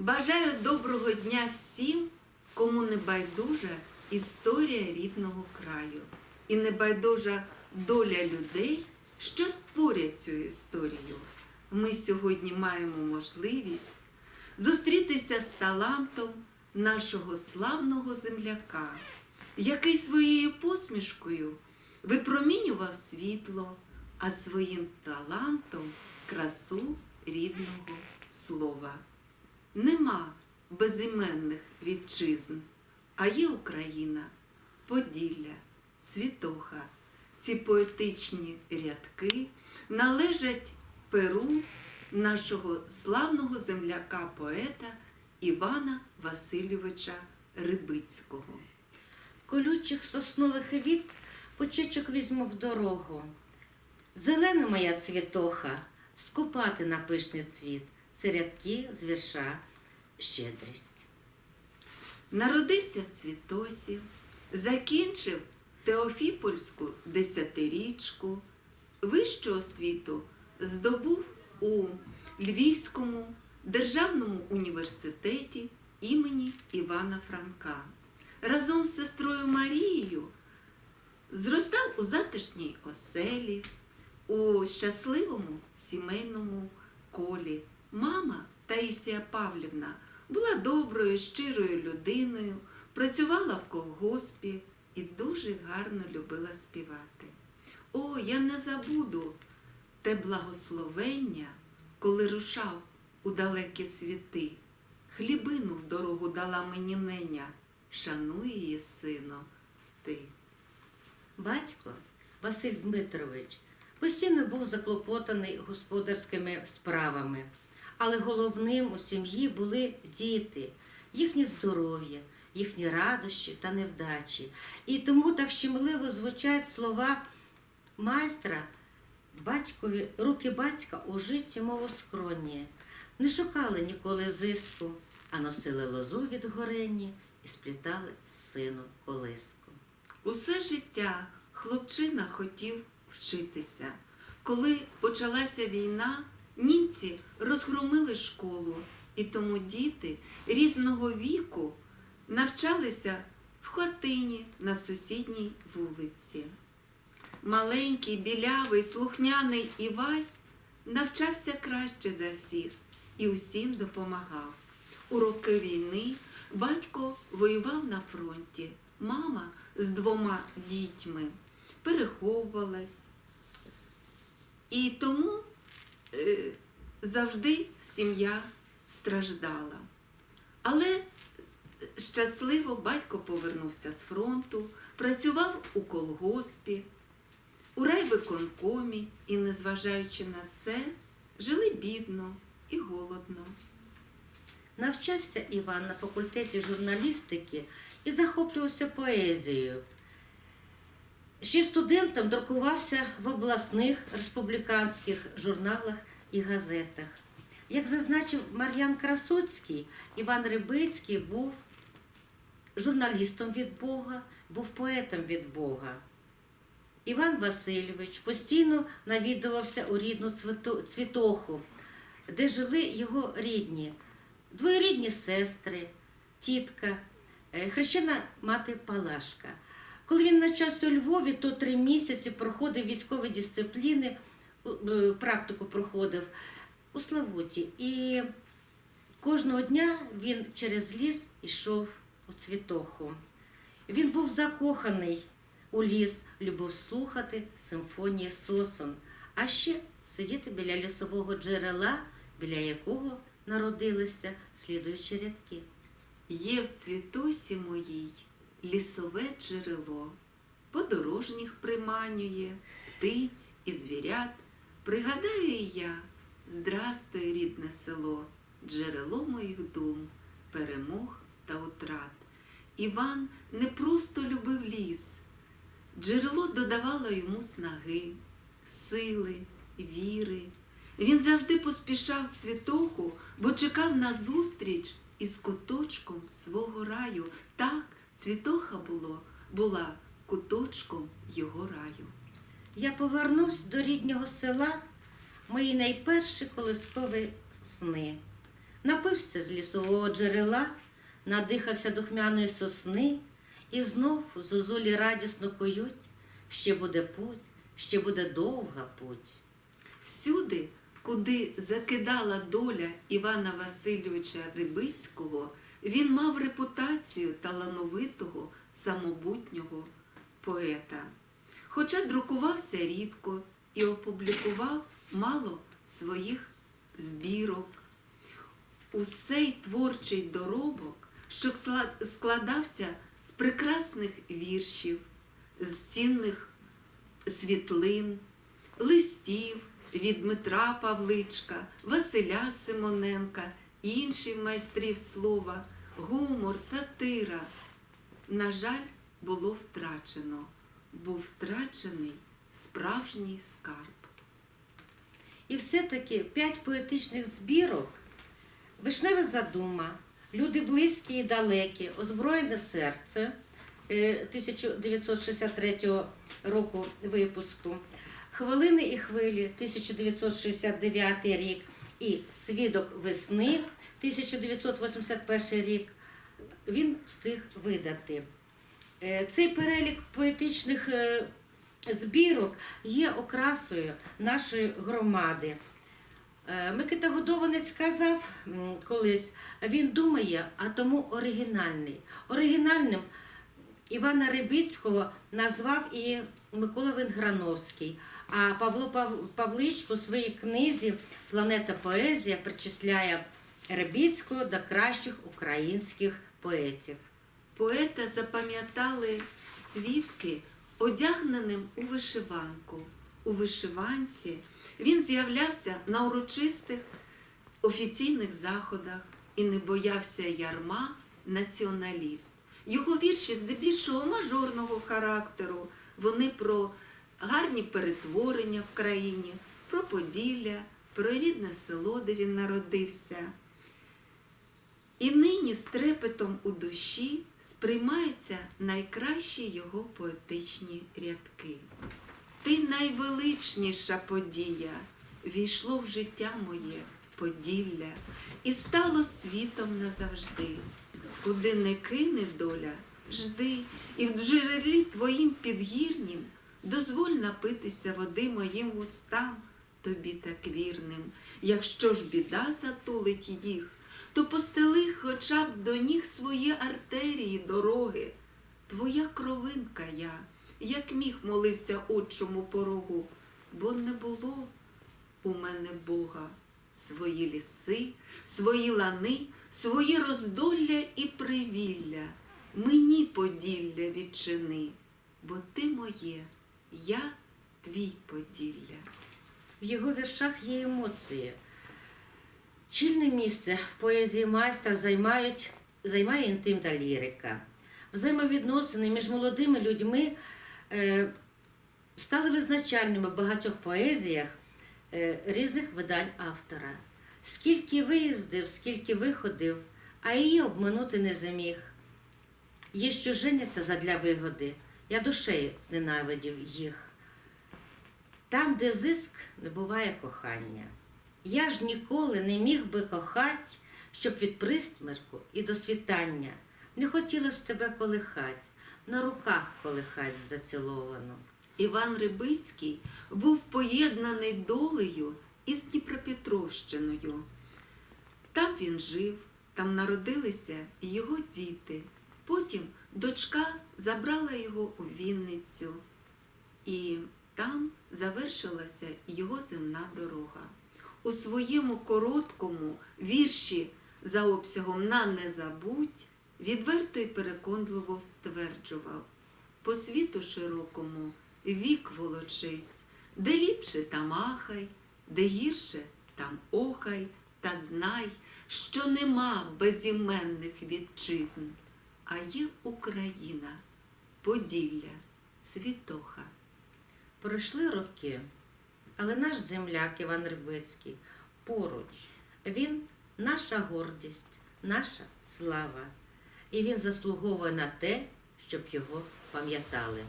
Бажаю доброго дня всім, кому не байдужа історія рідного краю і не байдужа доля людей, що створять цю історію. Ми сьогодні маємо можливість зустрітися з талантом нашого славного земляка, який своєю посмішкою випромінював світло, а своїм талантом красу рідного слова. Нема безіменних вітчизн, а є Україна, Поділля, Цвітоха. Ці поетичні рядки належать перу нашого славного земляка-поета Івана Васильовича Рибицького. Колючих соснових віт почечок візьму в дорогу. Зелена моя цвітоха, скупати на пишний цвіт, це рядки з вірша щедрість. Народився в Цвітосі, закінчив Теофіпольську десятирічку, вищу освіту здобув у Львівському державному університеті імені Івана Франка. Разом з сестрою Марією зростав у затишній оселі, у щасливому сімейному колі. Мама Таїсія Павлівна була доброю, щирою людиною, працювала в колгоспі і дуже гарно любила співати. О, я не забуду те благословення, коли рушав у далекі світи. Хлібину в дорогу дала мені неня, шануй її, сино, ти. Батько Василь Дмитрович постійно був заклопотаний господарськими справами, але головним у сім'ї були діти, їхнє здоров'я, їхні радощі та невдачі. І тому так щемливо звучать слова майстра батькові, руки батька у житті мов у скроні. Не шукали ніколи зиску, а носили лозу від горені і сплітали сину колиску. Усе життя хлопчина хотів вчитися. Коли почалася війна, німці розгромили школу, і тому діти різного віку навчалися в хатині на сусідній вулиці. Маленький, білявий, слухняний Івась навчався краще за всіх і усім допомагав. У роки війни батько воював на фронті, мама з двома дітьми переховувалась. І тому завжди сім'я страждала. Але щасливо батько повернувся з фронту, працював у колгоспі, у райвиконкомі і, незважаючи на це, жили бідно і голодно. Навчався Іван на факультеті журналістики і захоплювався поезією. Ще студентом друкувався в обласних республіканських журналах і газетах. Як зазначив Мар'ян Красоцький, Іван Рибицький був журналістом від Бога, був поетом від Бога. Іван Васильович постійно навідувався у рідну цвітоху, де жили його рідні, двоюрідні сестри, тітка, е, хрещена мати Палашка. Коли він навчався у Львові, то три місяці проходив військові дисципліни, е, практику проходив у Славуті. І кожного дня він через ліс йшов у цвітоху. Він був закоханий у ліс, любив слухати симфонії сосон, а ще сидіти біля лісового джерела, біля якого народилися слідуючі рядки. Є в цвітосі моїй лісове джерело, подорожніх приманює, птиць і звірят. Пригадаю я, здрастуй, рідне село, джерело моїх дум, перемог та утрат. Іван не просто любив ліс, джерело додавало йому снаги, сили, віри. Він завжди поспішав цвітоху, бо чекав на зустріч із куточком свого раю. Так, цвітоха було, була куточком його раю. Я повернувся до ріднього села, мої найперші колискові сни. напився з лісового джерела, надихався духмяної сосни, і знов зозулі радісно кують. Ще буде путь, ще буде довга путь. Всюди, куди закидала доля Івана Васильовича Рибицького, він мав репутацію талановитого, самобутнього поета. Хоча друкувався рідко і опублікував мало своїх збірок. Усей творчий доробок, що складався з прекрасних віршів, з цінних світлин, листів від Дмитра Павличка, Василя Симоненка, інших майстрів слова, гумор, сатира. На жаль, було втрачено, був втрачений справжній скарб. І все-таки п'ять поетичних збірок, Вишнева задума, Люди близькі і далекі, Озброєне серце е, 1963 року випуску, Хвилини і хвилі 1969 рік і Свідок весни 1981 рік. Він встиг видати. Е, Цей перелік поетичних е, збірок є окрасою нашої громади. Е, Микита Годованець сказав колись, він думає, а тому оригінальний. Оригінальним Івана Рибицького назвав і Микола Венграновський, а Павло Павличко у своїй книзі Планета поезія причисляє Рибицького до кращих українських поетів. Поета запам'ятали свідки, одягненим у вишиванку. У вишиванці він з'являвся на урочистих офіційних заходах і не боявся ярма націоналіст. Його вірші здебільшого мажорного характеру. Вони про гарні перетворення в країні, про Поділля, про рідне село, де він народився. І нині з трепетом у душі сприймаються найкращі його поетичні рядки. Ти найвеличніша подія, війшло в життя моє Поділля і стало світом назавжди. Куди не кине доля, жди, і в джерелі твоїм підгірнім дозволь напитися води моїм вустам, тобі так вірним. Якщо ж біда затулить їх, то постели хоча б до ніг свої артерії дороги. Твоя кровинка я, як міг молився отчому порогу, бо не було у мене Бога. Свої ліси, свої лани, свої роздолля і привілля. Мені поділля відчини, бо ти моє, я твій поділля. В його віршах є емоції. Чільне місце в поезії майстра займають, займає інтим та лірика. Взаємовідносини між молодими людьми е, стали визначальними в багатьох поезіях різних видань автора. Скільки виїздив, скільки виходив, а її обминути не зміг. Є, що женяться задля вигоди, я душею зненавидів їх. Там, де зиск, не буває кохання. Я ж ніколи не міг би кохать, щоб від пристмерку і до світання не хотіла ж тебе колихать, на руках колихать заціловано. Іван Рибицький був поєднаний долею із Дніпропетровщиною. Там він жив, там народилися його діти. Потім дочка забрала його у Вінницю, і там завершилася його земна дорога. У своєму короткому вірші за обсягом на не забудь відверто й переконливо стверджував по світу широкому вік волочись, де ліпше там ахай, де гірше там охай, та знай, що нема безіменних вітчизн, а є Україна, Поділля, Цвітоха. Пройшли роки, але наш земляк Іван Рибицький поруч. Він наша гордість, наша слава. І він заслуговує на те, щоб його пам'ятали.